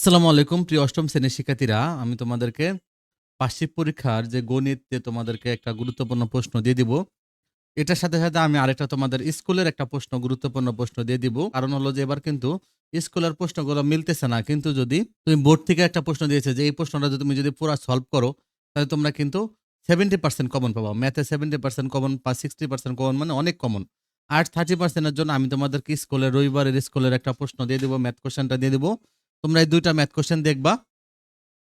আসসালামু আলাইকুম, প্রিয় অষ্টম শ্রেণির শিক্ষার্থীরা। আমি তোমাদেরকে বার্ষিক পরীক্ষার যে গণিত তোমাদেরকে একটা গুরুত্বপূর্ণ প্রশ্ন দিয়ে দিব। এটার সাথে সাথে আমি আরেকটা তোমাদের স্কুলের একটা প্রশ্ন, গুরুত্বপূর্ণ প্রশ্ন দিয়ে দিব। কারণ হলো যে, এবার কিন্তু স্কুলের প্রশ্নগুলো মিলতেছে না। কিন্তু যদি তুমি বোর্ড থেকে একটা প্রশ্ন দিয়েছে যে, এই প্রশ্নটা যদি তুমি যদি পুরো সলভ করো, তাহলে তোমরা কিন্তু সেভেন্টি পার্সেন্ট কমন পাবো। ম্যাথে সেভেন্টি পার্সেন্ট কমন, বা সিক্সটি পার্সেন্ট কমন মানে অনেক কমন। আর থার্টি পার্সেন্টের জন্য আমি তোমাদেরকে স্কুলের, রবিবারের স্কুলের একটা প্রশ্ন দিয়ে দিব, ম্যাথ কোশ্চেনটা দিয়ে দিব। তোমরা এই দুইটা ম্যাথ কোশ্চেন দেখবা।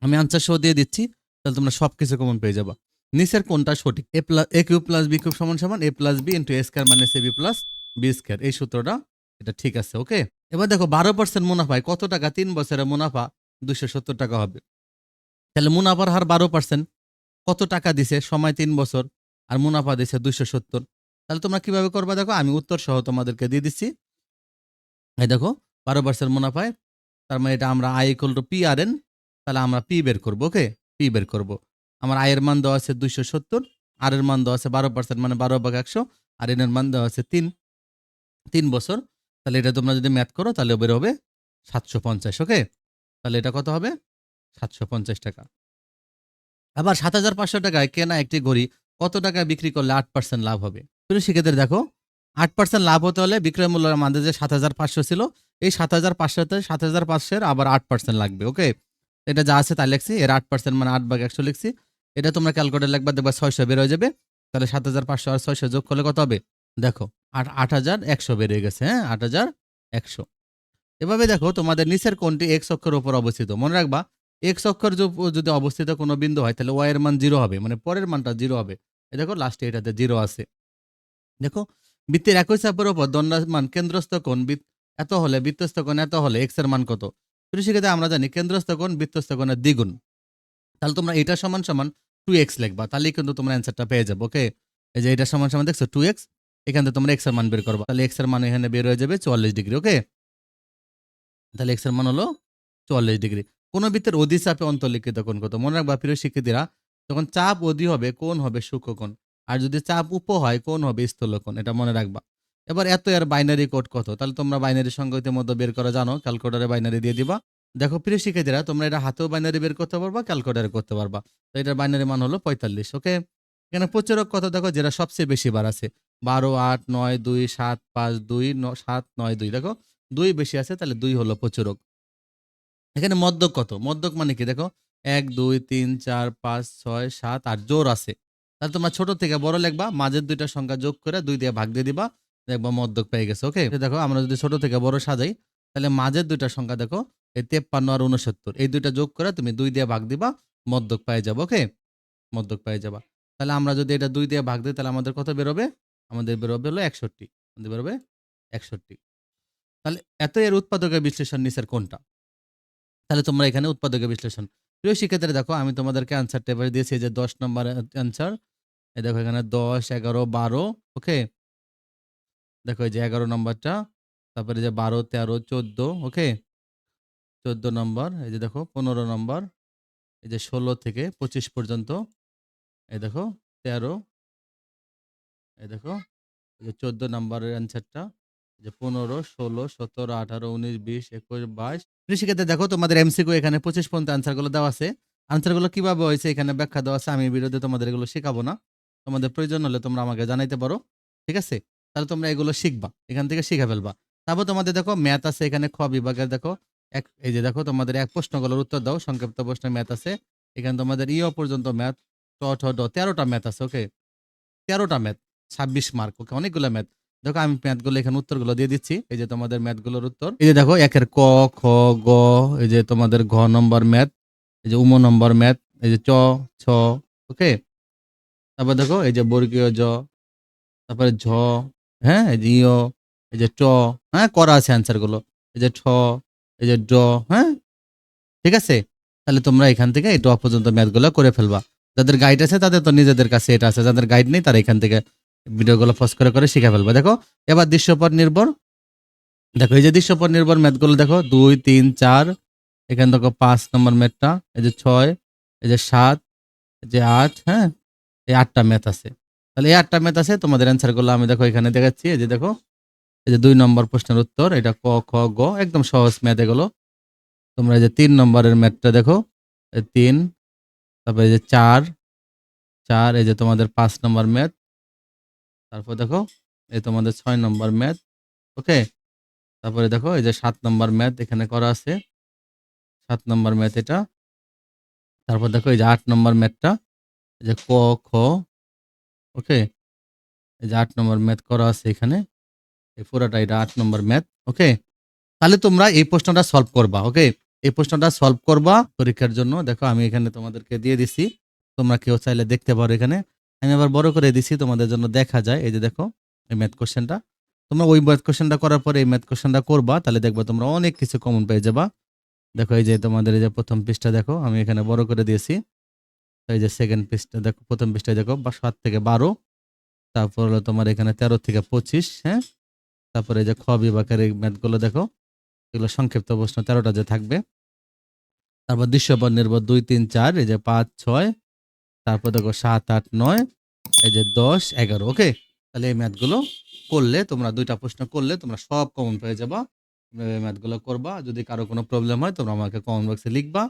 আমি আনসার সহ দিয়ে দিচ্ছি, তাহলে তোমরা সব কিছু কমন পেয়ে যাবা। নিচের কোনটা সঠিক? A plus a Q plus b cube সমান সমান a plus b into a square minus a b plus b square এই সূত্রটা, এটা ঠিক আছে ওকে এবার দেখো, বারো পার্সেন্ট মুনাফায় কত টাকা? তিন বছরের মুনাফা দুশো সত্তর টাকা হবে। তাহলে মুনাফার হার বারো পার্সেন্ট কত টাকা দিছে? সময় তিন বছর, আর মুনাফা দিছে দুশো সত্তর। তাহলে তোমরা কীভাবে করবা দেখো? আমি উত্তর সহ তোমাদেরকে দিয়ে দিচ্ছি। এই দেখো, বারো পার্সেন্ট মুনাফায় তার মানে এটা আমরা I equal to P R N তাহলে আমরা পি বের করব ওকে পি বের করব। আমার আয়ের মান দেওয়া আছে দুইশো সত্তর আর এর মান দেওয়া আছে বারো পার্সেন্ট মানে বারো ভাগ একশো, আর এনের মান দেওয়া আছে তিন। তিন বছর। তাহলে এটা তোমরা যদি ম্যাথ করো, তাহলে বের হবে সাতশো পঞ্চাশ ওকে তাহলে এটা কত হবে? সাতশো পঞ্চাশ টাকা। আবার সাত হাজার পাঁচশো টাকায় কেনা একটি ঘড়ি, কত টাকায় বিক্রি করলে আট পার্সেন্ট লাভ হবে? তুমি শিক্ষাদের দেখো আট পার্সেন্ট লাভ হতে হলে বিক্রয় মূল্য আমাদের যে সাত হাজার পাঁচশো ছিল, এই সাত হাজার পাঁচশোতে সাত হাজার পাঁচশোর আবার আট পার্সেন্ট লাগবে, ওকে? এটা যা আছে তাই লিখছি, এর আট পার্সেন্ট মানে আট ভাগ একশো লিখছি। এটা তোমরা ক্যালকুলেটার লিখবা, দেখবা ছয়শো বের হয়ে যাবে। তাহলে সাত হাজার পাঁচশো আর ছয়শো যোগ করলে কত হবে? দেখো আট আট হাজার একশো বেরিয়ে গেছে হ্যাঁ? আট হাজার একশো। এভাবে দেখো, তোমাদের নিচের কোনটি এক্স অক্ষর উপর অবস্থিত। মনে রাখবা এক্স অক্ষর যদি অবস্থিত কোনো বিন্দু হয়, তাহলে ওয়াই এর মান জিরো হবে মানে পরের মানটা জিরো হবে। দেখো লাস্টে এটাতে জিরো আছে। দেখো বৃত্তের একই চাপের উপর দণ্ডায়মান কেন্দ্রস্থ কোণ এত হলে বৃত্তস্থ কোণ এত হলে এক্সের মান কত? প্রিয় শিক্ষার্থী, আমরা জানি কেন্দ্রস্থ কোণ বৃত্তস্থ কোণের দ্বিগুণ। তাহলে তোমরা এটা সমান সমান টু এক্স লিখবা তাহলেই কিন্তু তোমরা অ্যান্সারটা পেয়ে যাব ওকে এই যে এটা সমান সমান দেখছ টু এক্স এখান থেকে তোমরা এক্সের মান বের করবা। তাহলে এক্সের মান এখানে বের হয়ে যাবে চুয়াল্লিশ ডিগ্রি ওকে তাহলে এক্সের মান হলো চুয়াল্লিশ ডিগ্রি। কোন বৃত্তের অধি চাপে অন্তর্লিখিত কোণ কত? মনে রাখবা প্রিয় শিক্ষার্থীরা যখন চাপ অধি হবে কোণ হবে সূক্ষ্মকোণ আর যদি চাপ উপ হয় কোন হবে স্থূলকোণ? এটা মনে রাখবা। এবার এত এর বাইনারি কোড কত? তাহলে তোমরা বাইনারি সংখ্যা মধ্যে বের করা জানো ক্যালকুলেটারে বাইনারি দিয়ে দিবা। দেখো, প্রিয় শিক্ষার্থীরা, তোমরা এটা হাতেও বাইনারি বের করতে পারবা ক্যালকুলেটারে করতে পারবা। তো এটার বাইনারি মান হলো পঁয়তাল্লিশ ওকে এখানে প্রচুরক কত? দেখো, যেটা সবচেয়ে বেশি বার আছে। বারো, আট, নয়, দুই, সাত, পাঁচ, দুই সাত, নয়, দুই, দেখো? দুই বেশি আছে, তাহলে দুই হলো প্রচুরক। এখানে মদ্যক কত? মদ্যক মানে কি? দেখো, এক, দুই, তিন, চার, পাঁচ, ছয়, সাত, আট, জোর আছে। তাহলে তোমরা ছোট থেকে বড় লিখবা, মাঝের দুইটা সংখ্যা যোগ করে দুই দিয়ে ভাগ দিয়ে দিবা, দেখবা মদ্যক পেয়ে গেছে ওকে দেখো, আমরা যদি ছোট থেকে বড় সাজাই, তাহলে মাঝের দুইটা সংখ্যা দেখো, এই তেপ্পান্ন আর উনসত্তর এই দুইটা যোগ করে তুমি দুই দিয়ে ভাগ দিবা মদ্যক পেয়ে যাব ওকে মদ্যক পেয়ে যাবা। তাহলে আমরা যদি এটা দুই দিয়ে ভাগ দিই, তাহলে আমাদের কত বেরোবে? আমাদের বেরোবে হলো একষট্টি, আমাদের বেরোবে একষট্টি। তাহলে এত এর উৎপাদকের বিশ্লেষণ নিচের কোনটা? তাহলে তোমরা এখানে উৎপাদকের বিশ্লেষণ প্রিয় শিক্ষার্থীরা, দেখো আমি তোমাদেরকে আনসার টেবিল দিয়েছি যে দশ নম্বর আনসার এই দেখো এখানে দশ, এগারো, বারো ওকে দেখো এই যে এগারো নম্বরটা তারপরে যে বারো, তেরো, চোদ্দ ওকে চোদ্দ নম্বর এই যে দেখো পনেরো নম্বর এই যে ষোলো থেকে পঁচিশ পর্যন্ত, এই দেখো তেরো, এই দেখো, এই যে চোদ্দ নম্বরের অ্যান্সারটা যে পনেরো, ষোলো, সতেরো, আঠারো, উনিশ, বিশ, একুশ, বাইশ। কৃষিক্ষেত্রে দেখো তোমাদের এমসিকিউ এখানে পঁচিশ পর্যন্ত আনসারগুলো দেওয়া আছে। আনসারগুলো কীভাবে হয়েছে এখানে ব্যাখ্যা দেওয়া আছে, আমি বিরোধে তোমাদের এগুলো শেখাবো না। তোমাদের প্রয়োজন হলে তোমরা আমাকে জানাইতে পারো, ঠিক আছে? তাহলে তোমরা এগুলো শিখবা, এখান থেকে শিখে ফেলবা। তারপর তোমাদের দেখো, ম্যাথ আছে এখানে খ বিভাগের, দেখো, এক, এই যে দেখো, তোমাদের এক প্রশ্নগুলোর উত্তর দাও, সংক্ষিপ্ত প্রশ্নের ম্যাথ আছে। এখানে তোমাদের ইও পর্যন্ত ম্যাথ ট ঠ, ড, তেরোটা ম্যাথ আছে ওকে তেরোটা ম্যাথ, ছাব্বিশ মার্ক ওকে অনেকগুলো ম্যাথ। দেখো আমি ম্যাথগুলো এখানে উত্তরগুলো দিয়ে দিচ্ছি এই যে তোমাদের ম্যাথগুলোর উত্তর এই যে দেখো একের ক খ গ এই যে তোমাদের ঘ নম্বর ম্যাথ এই যে উম নম্বর ম্যাথ এই যে চ ছ ওকে তারপর দেখো এই যে বর্গীয় জ তারপরে ঝ হ্যাঁ এই যে ইয় এই যে ট হ্যাঁ করা আছে অ্যান্সারগুলো এই যে ঠ এই যে ড হ্যাঁ ঠিক আছে তাহলে তোমরা এখান থেকে এই ট পর্যন্ত ম্যাথগুলো করে ফেলবা যাদের গাইড আছে তাদের তো নিজেদের কাছে এটা আছে যাদের গাইড নেই তারা এখান থেকে ভিডিওগুলো ফস করে করে শিখে ফেলবা। দেখো, এবার দৃশ্যপট নির্ভর। দেখো, এই যে দৃশ্যপট নির্ভর ম্যাথগুলো, দেখো, দুই, তিন, চার, এখানে দেখো পাঁচ নম্বর ম্যাথটা, এই যে ছয়, এই যে সাত, এই যে আট হ্যাঁ এই আটটা ম্যাথ আছে। তাহলে এই আটটা ম্যাথ আছে, তোমাদের অ্যান্সারগুলো আমি দেখো এখানে দেখাচ্ছি। এই যে দেখো, এই যে দুই নম্বর প্রশ্নের উত্তর, এটা ক, খ, গ, একদম সহজ ম্যাথ এগুলো। তোমরা এই যে তিন নম্বরের ম্যাথটা দেখো তিন, তারপরে এই যে চার চার, এই যে তোমাদের পাঁচ নম্বর ম্যাথ তারপর দেখো, এই তোমাদের ছয় নম্বর ম্যাথ ওকে তারপরে দেখো, এই যে সাত নম্বর ম্যাথ এখানে করা আছে। সাত নম্বর ম্যাথ এটা। তারপর দেখো, এই যে আট নম্বর ম্যাথটা এই যে ক, খ ওকে এই যে আট নম্বর ম্যাথ করা আছে এখানে। এই পুরোটা এটা আট নম্বর ম্যাথ ওকে তাহলে তোমরা এই প্রশ্নটা সলভ করবা ওকে এই প্রশ্নটা সলভ করবা পরীক্ষার জন্য। দেখো, আমি এখানে তোমাদেরকে দিয়ে দিছি। তোমরা কেউ চাইলে দেখতে পারো এখানে। আমি আবার বড় করে দিছি, তোমাদের জন্য দেখা যায়। এই যে দেখো, এই ম্যাথ কোশ্চেনটা তোমরা ওই ম্যাথ কোশ্চেনটা করার পরে এই ম্যাথ কোশ্চেনটা করবা, তাহলে দেখবা তোমরা অনেক কিছু কমন পেয়ে যাবা। দেখো, এই যে তোমাদের এই যে প্রথম পৃষ্ঠা দেখো, আমি এখানে বড় করে দিয়েছি। এই যে সেকেন্ড পৃষ্ঠা দেখো, প্রথম পৃষ্ঠায় দেখো, বা সাত থেকে বারো। তারপর হলো তোমার এখানে তেরো থেকে পঁচিশ হ্যাঁ? তারপরে এই যে খ বিভাগের এই ম্যাথগুলো দেখো, এগুলো সংক্ষিপ্ত প্রশ্ন তেরোটা যে থাকবে। তারপর দৃশ্যপদ নির্ভর দুই, তিন, চার, এই যে পাঁচ, ছয় তারপর দেখো সাত, আট, নয়, এই যে দশ, এগারো ওকে তাহলে এই ম্যাথগুলো করলে তোমরা দুইটা প্রশ্ন করলে তোমরা সব কমন পেয়ে যাবা। ম্যাথগুলো করবা। যদি কারও কোনো প্রবলেম হয়, তোমরা আমাকে কমেন্ট বক্সে লিখবা।